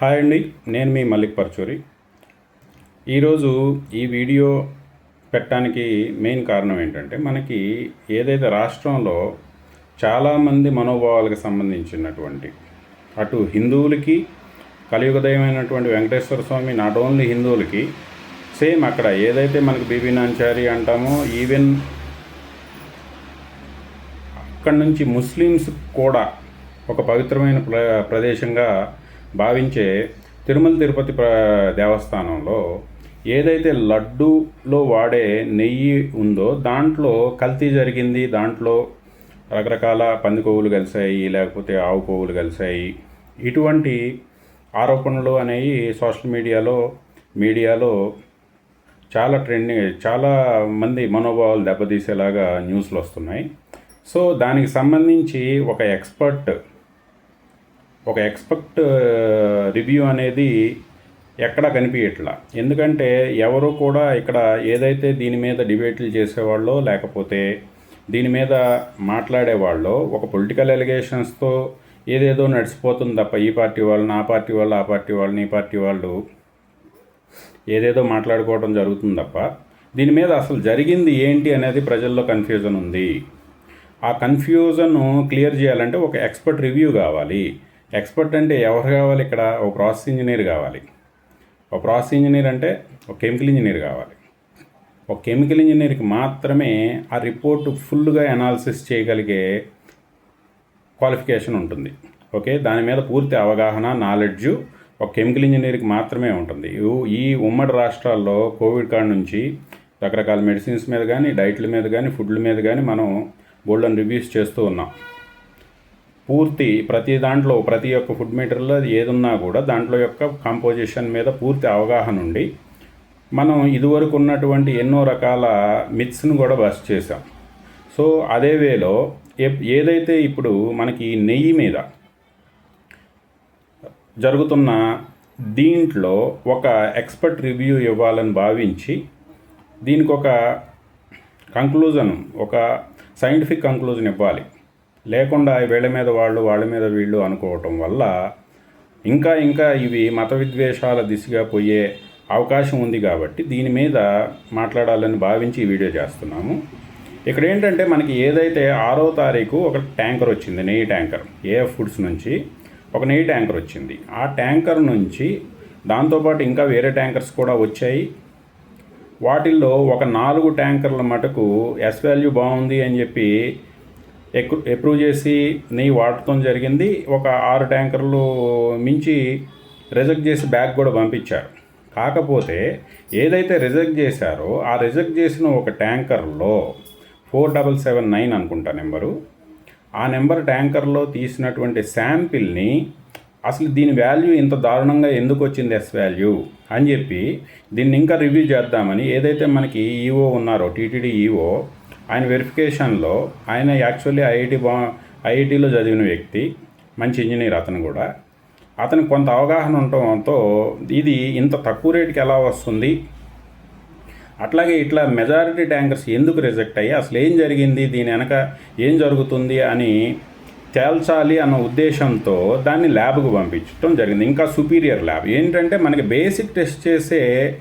Hi అండి నేను మీ మల్లిక్ పరచూరి. ఈరోజు ఈ వీడియో పెట్టడానికి మెయిన్ కారణం ఏంటంటే మనకి ఏదైతే రాష్ట్రంలో చాలామంది మనోభావాలకు సంబంధించినటువంటి అటు హిందువులకి కలియుగదయమైనటువంటి వెంకటేశ్వర స్వామి నాట్ ఓన్లీ హిందువులకి సేమ్ అక్కడ ఏదైతే మనకి బీబీ నాంచారి అంటామో ఈవెన్ అక్కడి నుంచి ముస్లిమ్స్ కూడా ఒక పవిత్రమైన ప్ర ప్రదేశంగా భావించే తిరుమల తిరుపతి దేవస్థానంలో ఏదైతే లడ్డూలో వాడే నెయ్యి ఉందో దాంట్లో కల్తీ జరిగింది. దాంట్లో రకరకాల పంది కొవ్వులు కలిసాయి లేకపోతే ఆవు కొవ్వులు కలిసాయి ఇటువంటి ఆరోపణలు అనేవి సోషల్ మీడియాలో మీడియాలో చాలా ట్రెండింగ్ చాలా మంది మనోభావాలు దెబ్బతీసేలాగా న్యూస్లు వస్తున్నాయి. సో దానికి సంబంధించి ఒక ఎక్స్పర్ట్ ఒక ఎక్స్పర్ట్ రివ్యూ అనేది ఎక్కడ కనిపించట్లా ఎందుకంటే ఎవరు కూడా ఇక్కడ ఏదైతే దీని మీద డిబేట్లు చేసేవాళ్ళో లేకపోతే దీని మీద మాట్లాడేవాళ్ళు ఒక పొలిటికల్ ఎలిగేషన్స్తో ఏదేదో నడిచిపోతుంది తప్ప ఈ పార్టీ వాళ్ళు నా పార్టీ వాళ్ళు ఆ పార్టీ వాళ్ళు నీ పార్టీ వాళ్ళు ఏదేదో మాట్లాడుకోవడం జరుగుతుంది తప్ప దీని మీద అసలు జరిగింది ఏంటి అనేది ప్రజల్లో కన్ఫ్యూజన్ ఉంది. ఆ కన్ఫ్యూజన్ క్లియర్ చేయాలంటే ఒక ఎక్స్పర్ట్ రివ్యూ కావాలి. ఎక్స్పర్ట్ అంటే ఎవరు కావాలి ఇక్కడ? ఒక ప్రాసెస్ ఇంజనీర్ కావాలి. ఒక ప్రాసెస్ ఇంజనీర్ అంటే ఒక కెమికల్ ఇంజనీర్ కావాలి. ఒక కెమికల్ ఇంజనీర్కి మాత్రమే ఆ రిపోర్ట్ ఫుల్గా అనాలిసిస్ చేయగలిగే క్వాలిఫికేషన్ ఉంటుంది. ఓకే దాని మీద పూర్తి అవగాహన నాలెడ్జ్ ఒక కెమికల్ ఇంజనీర్కి మాత్రమే ఉంటుంది. ఈ- ఈ ఉమ్మడి రాష్ట్రాల్లో కోవిడ్ కాడ నుంచి రకరకాల మెడిసిన్స్ మీద కానీ డైట్ల మీద కానీ ఫుడ్ల మీద కానీ మనం గోల్డెన్ రివ్యూస్ చేస్తూ ఉన్నాం. పూర్తి ప్రతి దాంట్లో ప్రతి ఒక్క ఫుడ్ మీటర్లో ఏదున్నా కూడా దాంట్లో యొక్క కాంపోజిషన్ మీద పూర్తి అవగాహన ఉండి మనం ఇదివరకు ఉన్నటువంటి ఎన్నో రకాల మిత్స్ను కూడా బస్ చేసాం సో అదే వేలో ఏదైతే ఇప్పుడు మనకి నెయ్యి మీద జరుగుతున్న దీంట్లో ఒక ఎక్స్పర్ట్ రివ్యూ ఇవ్వాలని భావించి దీనికి ఒక కంక్లూజన్ ఒక సైంటిఫిక్ కంక్లూజన్ ఇవ్వాలి. లేకుండా వీళ్ళ మీద వాళ్ళు వాళ్ళ మీద వీళ్ళు అనుకోవటం వల్ల ఇంకా ఇంకా ఇవి మత విద్వేషాల దిశగా పోయే అవకాశం ఉంది కాబట్టి దీని మీద మాట్లాడాలని భావించి ఈ వీడియో చేస్తున్నాము. ఇక్కడ ఏంటంటే మనకి ఏదైతే ఆరో తారీఖు ఒక ట్యాంకర్ వచ్చింది నెయ్యి ట్యాంకర్ ఏఎఫ్ ఫుడ్స్ నుంచి ఒక నెయ్యి ట్యాంకర్ వచ్చింది. ఆ ట్యాంకర్ నుంచి దాంతోపాటు ఇంకా వేరే ట్యాంకర్స్ కూడా వచ్చాయి. వాటిల్లో ఒక నాలుగు ట్యాంకర్ల మటుకు ఎస్ వాల్యూ బాగుంది అని చెప్పి అప్రూవ్ చేసి నెయ్యి వాడటం జరిగింది. ఒక ఆరు ట్యాంకర్లు మించి రిజెక్ట్ చేసి బ్యాగ్ కూడా పంపించారు. కాకపోతే ఏదైతే రిజెక్ట్ చేశారో ఆ రిజెక్ట్ చేసిన ఒక ట్యాంకర్లో ఫోర్ డబల్ సెవెన్ నైన్ అనుకుంటా నెంబరు. ఆ నెంబర్ ట్యాంకర్లో తీసినటువంటి శాంపిల్ని అసలు దీని వాల్యూ ఇంత దారుణంగా ఎందుకు వచ్చింది ఎస్ వాల్యూ అని చెప్పి దీన్ని ఇంకా రివ్యూ చేద్దామని ఏదైతే మనకి ఈఓ ఉన్నారో టీటీడీ ఈఓ ఆయన వెరిఫికేషన్లో ఆయన యాక్చువల్లీ ఐఐటి బా ఐఐటిలో చదివిన వ్యక్తి మంచి ఇంజనీర్ అతను కూడా. అతనికి కొంత అవగాహన ఉండటంతో ఇది ఇంత తక్కువ రేటుకి ఎలా వస్తుంది? అట్లాగే ఇట్లా మెజారిటీ ట్యాంకర్స్ ఎందుకు రిజెక్ట్ అయ్యి అసలు ఏం జరిగింది? దీని వెనక ఏం జరుగుతుంది? అని తేల్చాలి అన్న ఉద్దేశంతో దాన్ని ల్యాబ్కు పంపించడం జరిగింది. ఇంకా సుపీరియర్ ల్యాబ్ ఏంటంటే మనకి బేసిక్ టెస్ట్ చేసే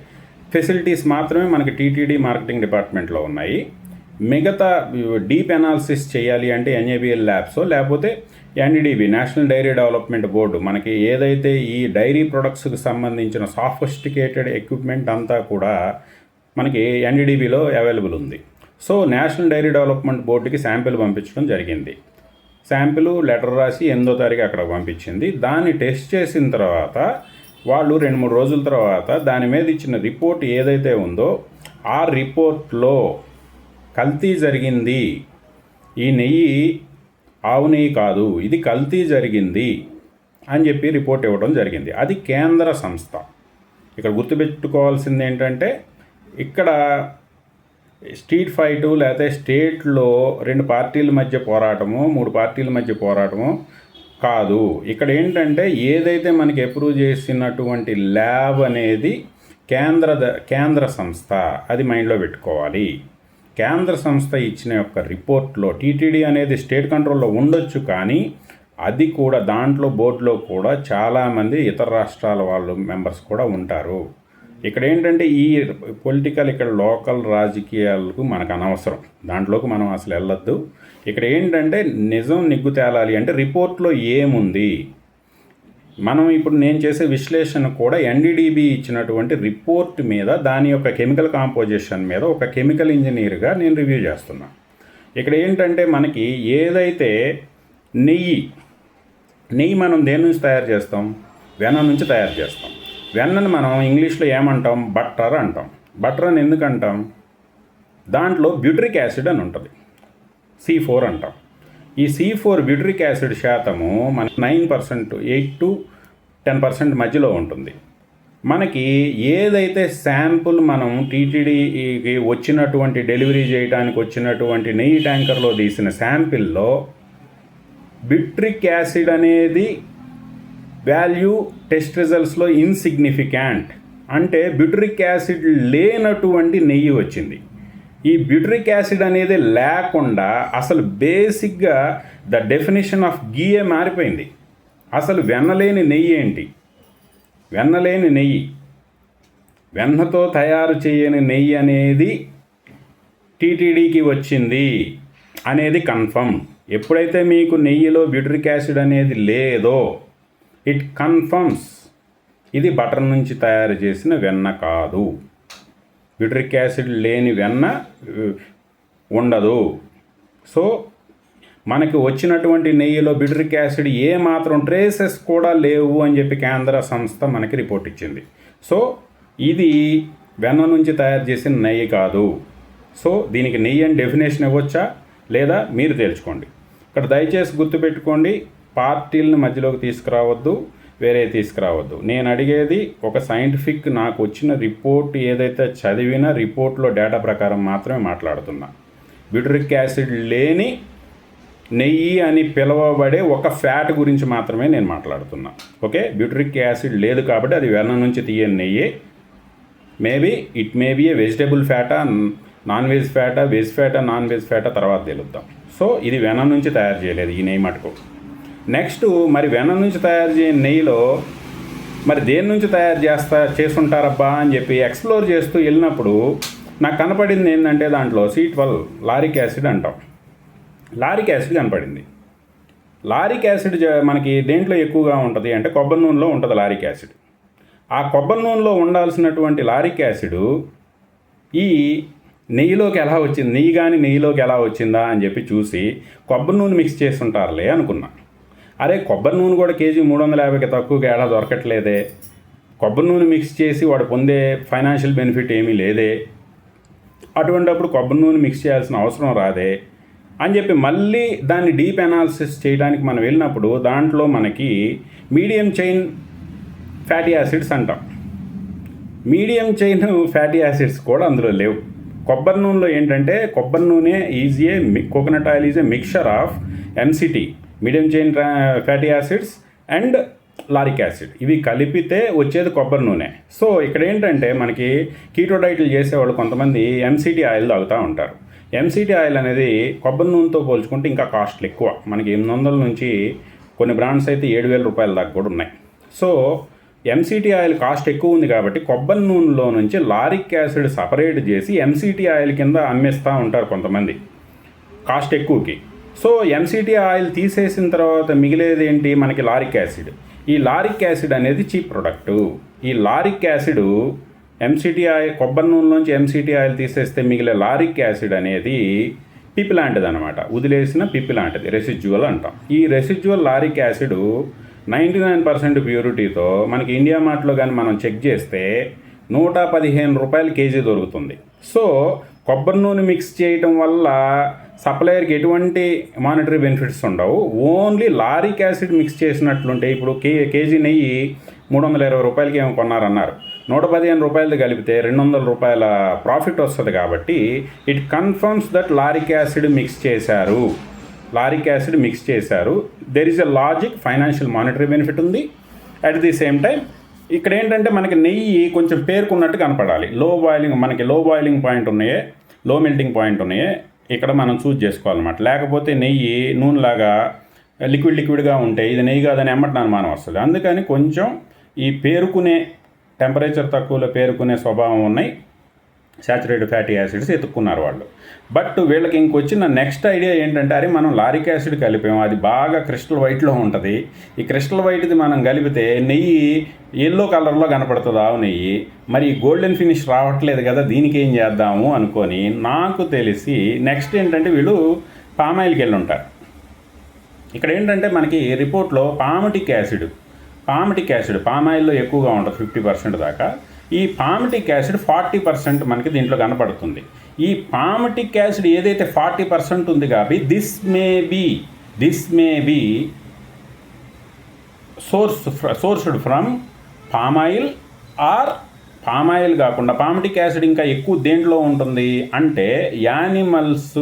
ఫెసిలిటీస్ మాత్రమే మనకి టీటీడీ మార్కెటింగ్ డిపార్ట్మెంట్లో ఉన్నాయి. మిగతా డీప్ అనాలిసిస్ చేయాలి అంటే ఎన్ఏబిఎల్ ల్యాబ్స్ లేకపోతే NDDB national dairy development board. మనకి ఏదైతే ఈ డైరీ ప్రొడక్ట్స్కి సంబంధించిన సాఫిస్టికేటెడ్ ఎక్విప్మెంట్ అంతా కూడా మనకి ఎన్డీడీబీలో అవైలబుల్ ఉంది. సో నేషనల్ డైరీ డెవలప్మెంట్ బోర్డుకి శాంపిల్ పంపించడం జరిగింది. శాంపిల్ లెటర్ రాసి ఎనిమిదో తారీఖు అక్కడ పంపించింది. దాన్ని టెస్ట్ చేసిన తర్వాత వాళ్ళు రెండు మూడు రోజుల తర్వాత దాని మీద ఇచ్చిన రిపోర్ట్ ఏదైతే ఉందో ఆ రిపోర్ట్లో కల్తీ జరిగింది. ఈ నెయ్యి ఆవు నెయ్యి కాదు ఇది కల్తీ జరిగింది అని చెప్పి రిపోర్ట్ ఇవ్వడం జరిగింది. అది కేంద్ర సంస్థ. ఇక్కడ గుర్తుపెట్టుకోవాల్సింది ఏంటంటే ఇక్కడ స్ట్రీట్ ఫైటు లేకపోతే స్టేట్లో రెండు పార్టీల మధ్య పోరాటము మూడు పార్టీల మధ్య పోరాటము కాదు. ఇక్కడ ఏంటంటే ఏదైతే మనకి అప్రూవ్ చేసినటువంటి ల్యాబ్ అనేది కేంద్ర కేంద్ర సంస్థ అది మైండ్లో పెట్టుకోవాలి. కేంద్ర సంస్థ ఇచ్చిన యొక్క రిపోర్ట్లో టీటీడీ అనేది స్టేట్ కంట్రోల్లో ఉండొచ్చు కానీ అది కూడా దాంట్లో బోర్డులో కూడా చాలామంది ఇతర రాష్ట్రాల వాళ్ళు మెంబర్స్ కూడా ఉంటారు. ఇక్కడ ఏంటంటే ఈ పొలిటికల్ ఇక్కడ లోకల్ రాజకీయాలకు మనకు అనవసరం. దాంట్లోకి మనం అసలు వెళ్ళొద్దు. ఇక్కడ ఏంటంటే నిజం నిగ్గు తేలాలి అంటే రిపోర్ట్లో ఏముంది? మనం ఇప్పుడు నేను చేసే విశ్లేషణ కూడా ఎన్డీడీబీ ఇచ్చినటువంటి రిపోర్ట్ మీద దాని యొక్క కెమికల్ కాంపోజిషన్ మీద ఒక కెమికల్ ఇంజనీర్గా నేను రివ్యూ చేస్తున్నా. ఇక్కడ ఏంటంటే మనకి ఏదైతే నెయ్యి నెయ్యి మనం దేని నుంచి తయారు చేస్తాం? వెన్న నుంచి తయారు చేస్తాం. వెన్నను మనం ఇంగ్లీష్లో ఏమంటాం? బట్టర్ అంటాం. బట్టర్ అని ఎందుకంటాం? దాంట్లో బ్యూట్రిక్ యాసిడ్ అని ఉంటుంది. సి ఫోర్ అంటాం. ఈ సి ఫోర్ విడ్రిక్ యాసిడ్ శాతము మన nine percent eight to ten percent మధ్యలో ఉంటుంది. మనకి ఏదైతే శాంపుల్ మనం టీటీడీకి వచ్చినటువంటి డెలివరీ చేయడానికి వచ్చినటువంటి నెయ్యి ట్యాంకర్లో తీసిన శాంపిల్లో బిట్రిక్ యాసిడ్ అనేది వాల్యూ టెస్ట్ రిజల్ట్స్లో ఇన్సిగ్నిఫికాంట్. అంటే బిట్రిక్ యాసిడ్ లేనటువంటి నెయ్యి వచ్చింది. ఈ బ్యూట్రిక్ యాసిడ్ అనేది లేకుండా అసలు బేసిక్గా ద డెఫినేషన్ ఆఫ్ గీయే మారిపోయింది. అసలు వెన్నలేని నెయ్యి ఏంటి? వెన్నలేని నెయ్యి. వెన్నతో తయారు చేయని నెయ్యి అనేది టీటీడీకి వచ్చింది అనేది కన్ఫర్మ్ ఎప్పుడైతే మీకు నెయ్యిలో బ్యూట్రిక్ యాసిడ్ అనేది లేదో ఇట్ కన్ఫర్మ్స్ ఇది బటర్ నుంచి తయారు చేసిన వెన్న కాదు. బ్యూట్రిక్ యాసిడ్ లేని వెన్న ఉండదు. సో మనకి వచ్చినటువంటి నెయ్యిలో బ్యూట్రిక్ యాసిడ్ ఏ మాత్రం ట్రేసెస్ కూడా లేవు అని చెప్పి కేంద్ర సంస్థ మనకి రిపోర్ట్ ఇచ్చింది. సో ఇది వెన్న నుంచి తయారు చేసిన నెయ్యి కాదు. సో దీనికి నెయ్యి అని డెఫినేషన్ ఇవ్వచ్చా? లేదా మీరు తేల్చుకోండి. ఇక్కడ దయచేసి గుర్తుపెట్టుకోండి పార్టీలను మధ్యలోకి తీసుకురావద్దు. వేరే తీసుకురావద్దు. నేను అడిగేది ఒక సైంటిఫిక్ నాకు వచ్చిన రిపోర్ట్ ఏదైతే చదివిన రిపోర్ట్లో డేటా ప్రకారం మాత్రమే మాట్లాడుతున్నా. బ్యూటరిక్ యాసిడ్ లేని నెయ్యి అని పిలవబడే ఒక ఫ్యాట్ గురించి మాత్రమే నేను మాట్లాడుతున్నా. ఓకే? బ్యూటరిక్ యాసిడ్ లేదు కాబట్టి అది వెన్న నుంచి తీయని నెయ్యి. Maybe it may be a vegetable ఫ్యాటా non veg ఫ్యాటా వెజ్ ఫ్యాటా నాన్ వెజ్ ఫ్యాటా తర్వాత తెలుద్దాం. సో ఇది వెనం నుంచి తయారు చేయలేదు ఈ నెయ్యి మటుకు. నెక్స్ట్ మరి వెన్న నుంచి తయారు చేయని నెయ్యిలో మరి దేని నుంచి తయారు చేస్తా చేసుంటారబ్బా అని చెప్పి ఎక్స్ప్లోర్ చేస్తూ వెళ్ళినప్పుడు నాకు కనపడింది ఏంటంటే దాంట్లో సి ట్వెల్వ్ లారిక్ యాసిడ్ అంటాం. లారిక్ యాసిడ్ కనపడింది. లారిక్ యాసిడ్ జ- మనకి దేంట్లో ఎక్కువగా ఉంటుంది అంటే కొబ్బరి నూనెలో ఉంటుంది లారిక్ యాసిడ్. ఆ కొబ్బరి నూనెలో ఉండాల్సినటువంటి లారిక్ యాసిడ్ ఈ నెయ్యిలోకి ఎలా వచ్చింది? నెయ్యి కానీ నెయ్యిలోకి ఎలా వచ్చిందా అని చెప్పి చూసి కొబ్బరి నూనె మిక్స్ చేసి ఉంటారులే అనుకున్నా. అరే కొబ్బరి నూనె కూడా కేజీ మూడు వందల యాభైకి తక్కువగా ఏడా దొరకట్లేదే. కొబ్బరి నూనె మిక్స్ చేసి వాడు పొందే ఫైనాన్షియల్ బెనిఫిట్ ఏమీ లేదే. అటువంటప్పుడు కొబ్బరి నూనె మిక్స్ చేయాల్సిన అవసరం రాదే అని చెప్పి మళ్ళీ దాన్ని డీప్ అనాలిసిస్ చేయడానికి మనం వెళ్ళినప్పుడు దాంట్లో మనకి మీడియం చైన్ ఫ్యాటీ యాసిడ్స్ అంటాం. మీడియం చైన్ ఫ్యాటీ యాసిడ్స్ కూడా అందులో లేవు. కొబ్బరి నూనెలో ఏంటంటే కొబ్బరి నూనె is a coconut oil is a mixture of MCT medium chain fatty acids and lauric acid. ఇవి కలిపితే వచ్చేది కొబ్బరి నూనె. సో ఇక్కడ ఏంటంటే మనకి కీటో డైట్లు చేసేవాళ్ళు కొంతమంది ఎంసీటీ ఆయిల్ తాగుతూ ఉంటారు. ఎంసిటీ ఆయిల్ అనేది కొబ్బరి నూనెతో పోల్చుకుంటే ఇంకా కాస్ట్లు ఎక్కువ. మనకి ఎనిమిది వందల నుంచి కొన్ని బ్రాండ్స్ అయితే ఏడు వేల రూపాయల దాకా కూడా ఉన్నాయి. సో ఎంసీటీ ఆయిల్ కాస్ట్ ఎక్కువ ఉంది కాబట్టి కొబ్బరి నూనెలో నుంచి లారిక్ యాసిడ్ సపరేట్ చేసి ఎంసీటీ ఆయిల్ కింద అమ్మేస్తూ ఉంటారు కొంతమంది. కాస్ట్ ఎక్కువకి. సో ఎంసీటీ ఆయిల్ తీసేసిన తర్వాత మిగిలేది ఏంటి? మనకి లారిక్ యాసిడ్. ఈ లారిక్ యాసిడ్ అనేది చీప్ ప్రొడక్టు. ఈ లారిక్ యాసిడ్ ఎంసీటీ ఆయిల్ కొబ్బరి నూనెలోంచి ఎంసీటీ ఆయిల్ తీసేస్తే మిగిలే లారిక్ యాసిడ్ అనేది పిప్పి లాంటిది అనమాట వదిలేసిన పిప్పి లాంటిది రెసిడ్యువల్ అంటాం. ఈ residual lauric acid ninety nine percent ప్యూరిటీతో మనకి ఇండియా మార్ట్లో కానీ మనం చెక్ చేస్తే నూట పదిహేను రూపాయలు కేజీ దొరుకుతుంది. సో కొబ్బరి నూనె మిక్స్ చేయటం వల్ల సప్లయర్కి ఎటువంటి మానిటరీ బెనిఫిట్స్ ఉండవు. ఓన్లీ లారిక్ యాసిడ్ మిక్స్ చేసినట్లుంటే ఇప్పుడు కే కేజీ నెయ్యి మూడు వందల ఇరవై రూపాయలకి ఏమో కొన్నారన్నారు. నూట పదిహేను రూపాయలది కలిపితే రెండు వందల రూపాయల ప్రాఫిట్ వస్తుంది కాబట్టి it confirms that lauric acid mix చేశారు. లారిక్ యాసిడ్ మిక్స్ చేశారు. There is a logic financial monetary benefit ఉంది. అట్ ది సేమ్ టైం ఇక్కడ ఏంటంటే మనకి నెయ్యి కొంచెం పేర్కొన్నట్టు కనపడాలి. లో బాయిలింగ్ మనకి లో బాయిలింగ్ పాయింట్ ఉన్నాయే. లో మెల్టింగ్ పాయింట్ ఉన్నాయే. ఇక్కడ మనం చూజ్ చేసుకోవాలన్నమాట. లేకపోతే నెయ్యి నూనెలాగా లిక్విడ్ లిక్విడ్గా ఉంటే ఇది నెయ్యి కాదని ఎమ్మటం అనుమానం వస్తుంది. అందుకని కొంచెం ఈ పేరుకునే టెంపరేచర్ తక్కువలో పేరుకునే స్వభావం ఉన్నాయి. శాచురేటెడ్ ఫ్యాటీ యాసిడ్స్ ఎత్తుక్కున్నారు వాళ్ళు. బట్ వీళ్ళకి ఇంకొచ్చిన నెక్స్ట్ ఐడియా ఏంటంటే అరే మనం లారిక్ యాసిడ్ కలిపాము అది బాగా క్రిస్టల్ వైట్లో ఉంటుంది. ఈ క్రిస్టల్ వైట్ది మనం కలిపితే నెయ్యి ఎల్లో కలర్లో కనపడుతుంది ఆవు నెయ్యి. మరి గోల్డెన్ ఫినిష్ రావట్లేదు కదా దీనికి ఏం చేద్దాము అనుకొని నాకు తెలిసి నెక్స్ట్ ఏంటంటే వీళ్ళు పామాయిల్కి వెళ్ళి ఉంటారు ఇక్కడ ఏంటంటే మనకి రిపోర్ట్లో పామటిక్ యాసిడ్ పామటిక్ యాసిడ్ పామాయిల్లో ఎక్కువగా ఉంటుంది ఫిఫ్టీ పర్సెంట్ దాకా. ఈ పామిటిక్ యాసిడ్ ఫార్టీ పర్సెంట్ మనకి దీంట్లో కనపడుతుంది. ఈ పామిటిక్ యాసిడ్ ఏదైతే ఫార్టీ పర్సెంట్ ఉంది కాబట్టి this may be this may be source sourced from palm oil or palm oil కాకుండా పామిటిక్ యాసిడ్ ఇంకా ఎక్కువ దేంట్లో ఉంటుంది అంటే యానిమల్స్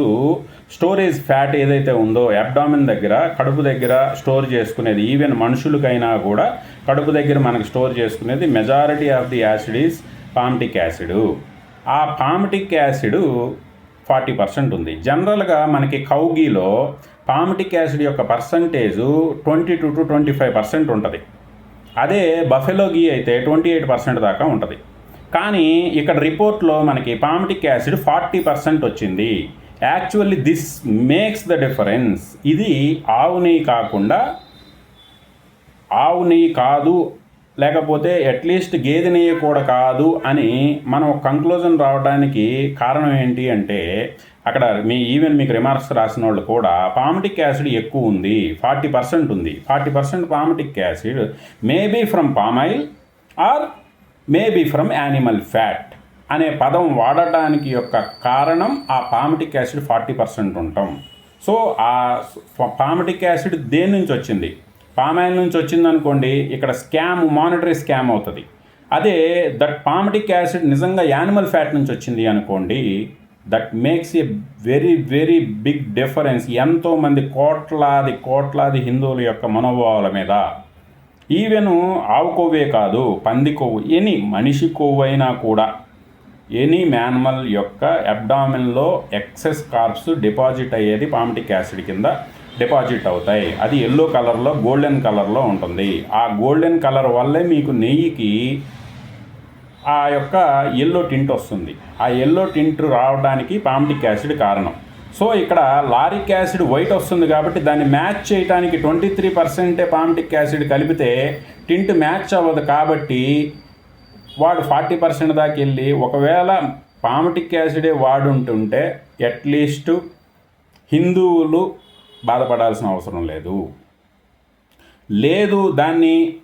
స్టోరేజ్ ఫ్యాట్ ఏదైతే ఉందో అబ్డామిన్ దగ్గర కడుపు దగ్గర స్టోర్ చేసుకునేది ఈవెన్ మనుషులకైనా కూడా కడుపు దగ్గర మనకు స్టోర్ చేసుకునేది majority of the acid is palmitic acid ఆ పామిటిక్ యాసిడ్ ఫార్టీ పర్సెంట్ ఉంది. జనరల్గా మనకి కౌగీలో పామిటిక్ యాసిడ్ యొక్క percentage twenty two to twenty five percent ఉంటుంది. అదే బఫెలో గీ అయితే ట్వంటీ ఎయిట్ పర్సెంట్ దాకా ఉంటుంది. కానీ ఇక్కడ రిపోర్ట్లో మనకి పామిటిక్ యాసిడ్ ఫార్టీ పర్సెంట్ వచ్చింది. Actually this makes the difference ఇది ఆవు నెయ్యి కాకుండా ఆవు నెయ్యి కాదు లేకపోతే అట్లీస్ట్ గేదె నెయ్యి కూడా కాదు అని మనం కంక్లూజన్ రావడానికి కారణం ఏంటి అంటే అక్కడ మీ ఈవెన్ మీకు రిమార్క్స్ రాసిన వాళ్ళు కూడా పామటిక్ యాసిడ్ ఎక్కువ ఉంది ఫార్టీ పర్సెంట్ ఉంది. Forty percent palmitic acid maybe from palm oil or maybe from animal fat అనే పదం వాడటానికి యొక్క కారణం ఆ పామటిక్ యాసిడ్ ఫార్టీ పర్సెంట్ ఉంటాం సో ఆ పామటిక్ యాసిడ్ దేని నుంచి వచ్చింది? పామాయిల్ నుంచి వచ్చింది అనుకోండి ఇక్కడ స్కామ్ మానిటరీ స్కామ్ అవుతుంది. అదే దట్ పామటిక్ యాసిడ్ నిజంగా యానిమల్ ఫ్యాట్ నుంచి వచ్చింది అనుకోండి that makes a very very big difference ఎంతోమంది కోట్లాది కోట్లాది హిందువుల యొక్క మనోభావాల మీద. ఈవెను ఆవు కొవ్వే కాదు పంది కొవ్వు ఎనీ మనిషి కొవ్వు అయినా కూడా ఎనీ మ్యానిమల్ యొక్క అబ్డామిన్లో ఎక్సెస్ కార్బ్స్ డిపాజిట్ అయ్యేది పామటిక్ యాసిడ్ కింద. డిపాజిట్ అవుతాయి. అది ఎల్లో కలర్లో గోల్డెన్ కలర్లో ఉంటుంది. ఆ గోల్డెన్ కలర్ వల్లే మీకు నెయ్యికి ఆ యొక్క ఎల్లో టింట్ వస్తుంది. ఆ ఎల్లో టింట్ రావడానికి పామిటిక్ యాసిడ్ కారణం. సో ఇక్కడ లారిక్ యాసిడ్ వైట్ వస్తుంది కాబట్టి దాన్ని మ్యాచ్ చేయడానికి ట్వంటీ త్రీ పర్సెంటే పామిటిక్ యాసిడ్ కలిపితే టింట్ మ్యాచ్ అవ్వదు కాబట్టి వాడు ఫార్టీ పర్సెంట్ దాకా వెళ్ళి ఒకవేళ పామిటిక్ యాసిడే వాడుంటుంటే అట్లీస్ట్ హిందువులు బాధపడాల్సిన అవసరం లేదు. లేదు దాన్ని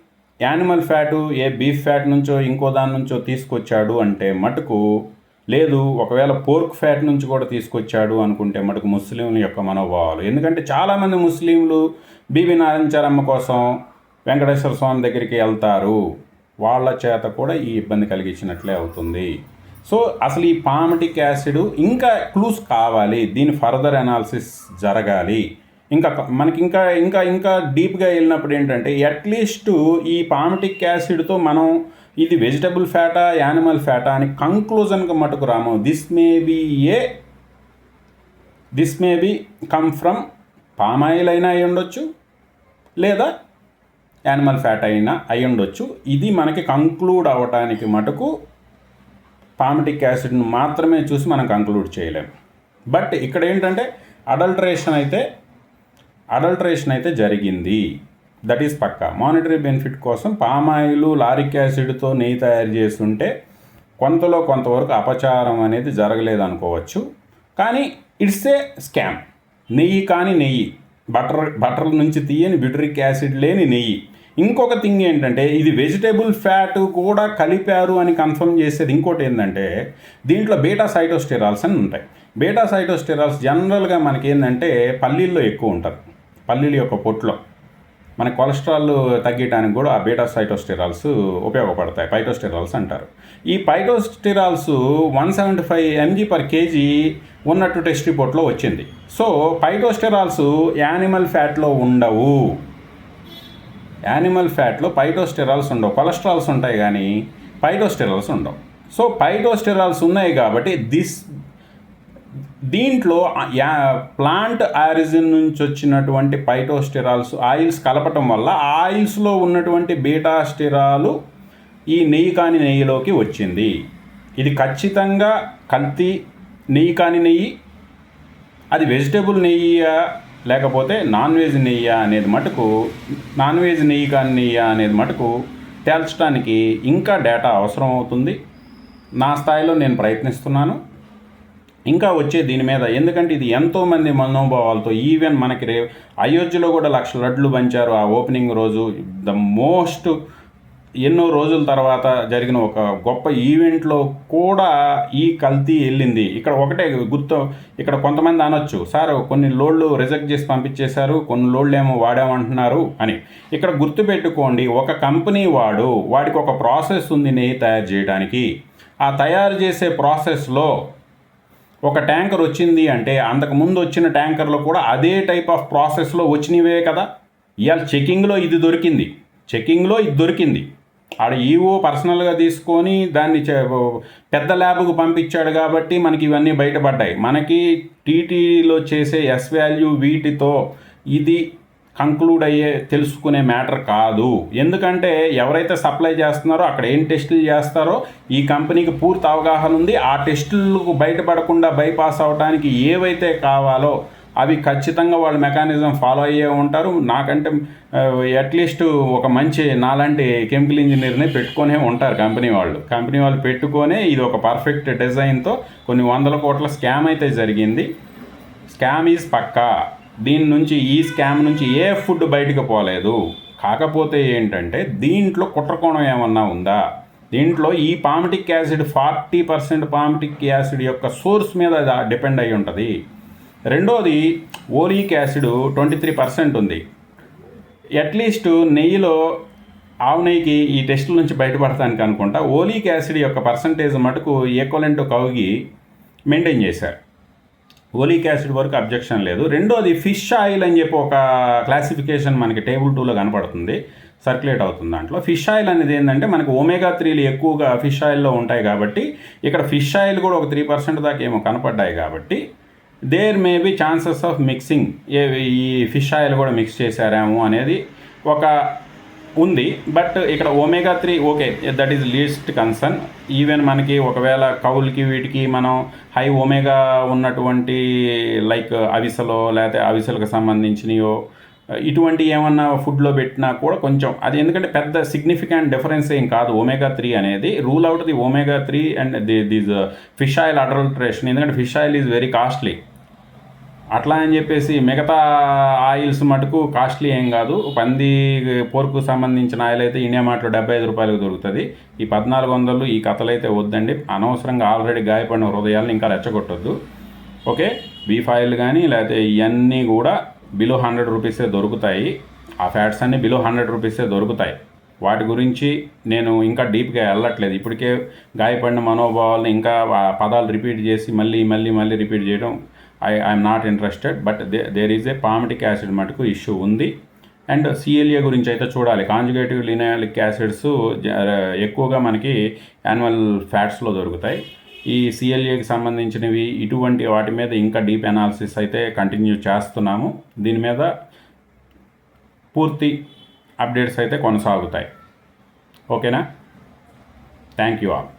యానిమల్ ఫ్యాటు ఏ బీఫ్ ఫ్యాట్ నుంచో ఇంకో దాని నుంచో తీసుకొచ్చాడు అంటే మటుకు లేదు ఒకవేళ పోర్క్ ఫ్యాట్ నుంచి కూడా తీసుకొచ్చాడు అనుకుంటే మటుకు ముస్లింల యొక్క మనోభావాలు. ఎందుకంటే చాలామంది ముస్లింలు బీబీ నారాయణచారమ్మ కోసం వెంకటేశ్వర స్వామి దగ్గరికి వెళ్తారు. వాళ్ళ చేత కూడా ఈ ఇబ్బంది కలిగించినట్లే అవుతుంది. సో అసలు ఈ పామటిక్ యాసిడ్ ఇంకా క్లూస్ కావాలి. దీని ఫర్దర్ అనాలిసిస్ జరగాలి. ఇంకా మనకి ఇంకా ఇంకా ఇంకా డీప్గా వెళ్ళినప్పుడు ఏంటంటే అట్లీస్ట్ ఈ పామిటిక్ యాసిడ్తో మనం ఇది వెజిటబుల్ ఫ్యాటా యానిమల్ ఫ్యాటా అని కంక్లూజన్కి మటుకు రాము. This may be a this may be come from palm oil అయినా అయి ఉండొచ్చు లేదా యానిమల్ ఫ్యాట్ అయినా అయి ఉండొచ్చు. ఇది మనకి కంక్లూడ్ అవ్వటానికి మటుకు పామిటిక్ యాసిడ్ను మాత్రమే చూసి మనం కంక్లూడ్ చేయలేము బట్ ఇక్కడ ఏంటంటే అడల్టరేషన్ అయితే అడల్టరేషన్ అయితే జరిగింది. దట్ ఈస్ పక్కా. మానిటరీ బెనిఫిట్ కోసం పామాయిల్ లారిక్ యాసిడ్తో నెయ్యి తయారు చేస్తుంటే కొంతలో కొంతవరకు అపచారం అనేది జరగలేదు అనుకోవచ్చు. కానీ ఇట్స్ ఏ స్కామ్. నెయ్యి కానీ నెయ్యి బటర్ బటర్ నుంచి తీయని బిటరిక్ యాసిడ్ లేని నెయ్యి. ఇంకొక థింగ్ ఏంటంటే ఇది వెజిటేబుల్ ఫ్యాట్ కూడా కలిపారు అని కన్ఫర్మ్ చేసేది ఇంకోటి ఏంటంటే దీంట్లో బీటా సైటోస్టెరాల్స్ అని ఉంటాయి. బీటా సైటోస్టెరాల్స్ జనరల్గా మనకి ఏంటంటే పల్లీల్లో ఎక్కువ ఉంటుంది పల్లీల యొక్క పొట్లో మన కొలెస్ట్రాల్ తగ్గడానికి కూడా ఆ బీటా సైటోస్టెరాల్స్ ఉపయోగపడతాయి పైటోస్టెరాల్స్ అంటారు. ఈ phytosterols one seventy five mg per kg ఉన్నట్టు టెస్ట్ రిపోర్ట్లో వచ్చింది. సో పైటోస్టెరాల్స్ యానిమల్ ఫ్యాట్లో ఉండవు. యానిమల్ ఫ్యాట్లో పైటోస్టెరాల్స్ ఉండవు. కొలెస్ట్రాల్స్ ఉంటాయి కానీ పైటోస్టెరాల్స్ ఉండవు. సో పైటోస్టెరాల్స్ ఉన్నాయి కాబట్టి దిస్ దీంట్లో యా ప్లాంట్ ఆరిజిన్ నుంచి వచ్చినటువంటి పైటోస్టిరాల్స్ ఆయిల్స్ కలపటం వల్ల ఆయిల్స్లో ఉన్నటువంటి బీటా స్టిరాలు ఈ నెయ్యి కాని నెయ్యిలోకి వచ్చింది. ఇది ఖచ్చితంగా కల్తీ నెయ్యి కాని నెయ్యి అది వెజిటేబుల్ నెయ్యియా లేకపోతే నాన్ వెజ్ నెయ్యా అనేది మటుకు నాన్ వెజ్ నెయ్యి కాని నెయ్యా అనేది మటుకు తేల్చడానికి ఇంకా డేటా అవసరం అవుతుంది నా స్థాయిలో నేను ప్రయత్నిస్తున్నాను. ఇంకా వచ్చే దీని మీద. ఎందుకంటే ఇది ఎంతోమంది మనోభావాలతో ఈవెన్ మనకి రే అయోధ్యలో కూడా లక్ష లడ్లు పంచారు ఆ ఓపెనింగ్ రోజు. ద మోస్ట్ ఎన్నో రోజుల తర్వాత జరిగిన ఒక గొప్ప ఈవెంట్లో కూడా ఈ కల్తీ వెళ్ళింది. ఇక్కడ ఒకటే గుర్తు ఇక్కడ కొంతమంది అనొచ్చు సార్ కొన్ని లోడ్లు రిజెక్ట్ చేసి పంపించేశారు కొన్ని లోడ్లు ఏమో వాడామంటున్నారు అని. ఇక్కడ గుర్తుపెట్టుకోండి ఒక కంపెనీ వాడు వాడికి ఒక ప్రాసెస్ ఉంది నెయ్యి తయారు చేయడానికి. ఆ తయారు చేసే ప్రాసెస్లో ఒక ట్యాంకర్ వచ్చింది అంటే అంతకు ముందు వచ్చిన ట్యాంకర్లో కూడా అదే టైప్ ఆఫ్ ప్రాసెస్లో వచ్చినవే కదా. ఇవాళ చెకింగ్లో ఇది దొరికింది. చెకింగ్లో ఇది దొరికింది. ఆడ ఈవో పర్సనల్గా తీసుకొని దాన్ని పెద్ద ల్యాబ్కు పంపించాడు కాబట్టి మనకి ఇవన్నీ బయటపడ్డాయి. మనకి టీటీడీలో చేసే ఎస్ వాల్యూ వీటితో ఇది కంక్లూడ్ అయ్యే తెలుసుకునే మ్యాటర్ కాదు. ఎందుకంటే ఎవరైతే సప్లై చేస్తున్నారో అక్కడ ఏం టెస్టులు చేస్తారో ఈ కంపెనీకి పూర్తి అవగాహన ఉంది. ఆ టెస్టులకు బయటపడకుండా బైపాస్ అవడానికి ఏవైతే కావాలో అవి ఖచ్చితంగా వాళ్ళు మెకానిజం ఫాలో అయ్యే ఉంటారు. నాకంటే అట్లీస్ట్ ఒక మంచి నాలాంటి కెమికల్ ఇంజనీర్ని పెట్టుకొనే ఉంటారు కంపెనీ వాళ్ళు. కంపెనీ వాళ్ళు పెట్టుకొనే ఇది ఒక పర్ఫెక్ట్ డిజైన్తో కొన్ని వందల కోట్ల స్కామ్ అయితే జరిగింది. స్కామ్ ఈజ్ పక్కా. దీని నుంచి ఈ స్కామ్ నుంచి ఏ ఫుడ్ బయటకు పోలేదు. కాకపోతే ఏంటంటే దీంట్లో కుట్రకోణం ఏమన్నా ఉందా? దీంట్లో ఈ palmitic acid forty percent palmitic acid యొక్క సోర్స్ మీద డిపెండ్ అయి ఉంటుంది. రెండోది oleic acid twenty three percent ఉంది. అట్లీస్ట్ నెయ్యిలో ఆవు నెయ్యికి ఈ టెస్టుల నుంచి బయటపడటానికి అనుకుంటా ఓలిక్ యాసిడ్ యొక్క పర్సంటేజ్ మటుకు ఈక్వలెంట్ కౌగి మెయింటైన్ చేశారు. ఓలిక్ యాసిడ్ వరకు అబ్జెక్షన్ లేదు. రెండోది ఫిష్ ఆయిల్ అని చెప్పి ఒక క్లాసిఫికేషన్ మనకి టేబుల్ టూలో కనపడుతుంది. సర్క్యులేట్ అవుతుంది దాంట్లో. ఫిష్ ఆయిల్ అనేది ఏంటంటే మనకు ఒమేగా త్రీలు ఎక్కువగా ఫిష్ ఆయిల్లో ఉంటాయి కాబట్టి ఇక్కడ ఫిష్ ఆయిల్ కూడా ఒక త్రీ పర్సెంట్ దాకా ఏమో కనపడ్డాయి కాబట్టి there may be chances of mixing. ఈ ఫిష్ ఆయిల్ కూడా మిక్స్ చేశారేమో అనేది ఒక ఉంది. బట్ ఇక్కడ omega three okay that is least concern even మనకి ఒకవేళ కౌల్కి వీటికి మనం హై ఒమేగా ఉన్నటువంటి లైక్ అవిసలో లేకపోతే అవిసలకు సంబంధించినయో ఇటువంటి ఏమన్నా ఫుడ్లో పెట్టినా కూడా కొంచెం అది ఎందుకంటే పెద్ద సిగ్నిఫికెంట్ డిఫరెన్స్ ఏం కాదు. ఒమేగా త్రీ అనేది rule out the omega three and the this fish oil adulteration ఎందుకంటే fish oil is very costly అట్లా అని చెప్పేసి మిగతా ఆయిల్స్ మటుకు కాస్ట్లీ ఏం కాదు. పంది పోర్కు సంబంధించిన ఆయిల్ అయితే ఇండియా మార్ట్లో డెబ్బై ఐదు రూపాయలకు దొరుకుతుంది. ఈ పద్నాలుగు వందలు ఈ కథలు అయితే వద్దండి. అనవసరంగా ఆల్రెడీ గాయపడిన హృదయాలను ఇంకా రెచ్చగొట్టొద్దు. ఓకే? బీఫ్ ఆయిల్ కానీ లేకపోతే ఇవన్నీ కూడా బిలో హండ్రెడ్ రూపీసే దొరుకుతాయి. ఆ ఫ్యాట్స్ అన్నీ బిలో హండ్రెడ్ రూపీసే దొరుకుతాయి. వాటి గురించి నేను ఇంకా డీప్గా వెళ్ళట్లేదు. ఇప్పటికే గాయపడిన మనోభావాలను ఇంకా పదాలు రిపీట్ చేసి మళ్ళీ మళ్ళీ మళ్ళీ రిపీట్ చేయడం I I'm not interested but they there is a palmitic acid మటుకు ఇష్యూ ఉంది. అండ్ సిఎల్ఏ గురించి అయితే చూడాలి. కాంజుగేటివ్ లినాలిక్ యాసిడ్స్ ఎక్కువగా మనకి యాన్యువల్ ఫ్యాట్స్లో దొరుకుతాయి. ఈ సిఎల్ఏకి సంబంధించినవి ఇటువంటి వాటి మీద ఇంకా డీప్ అనాలిసిస్ అయితే కంటిన్యూ చేస్తున్నాము. దీని మీద పూర్తి అప్డేట్స్ అయితే కొనసాగుతాయి. ఓకేనా? Thank you all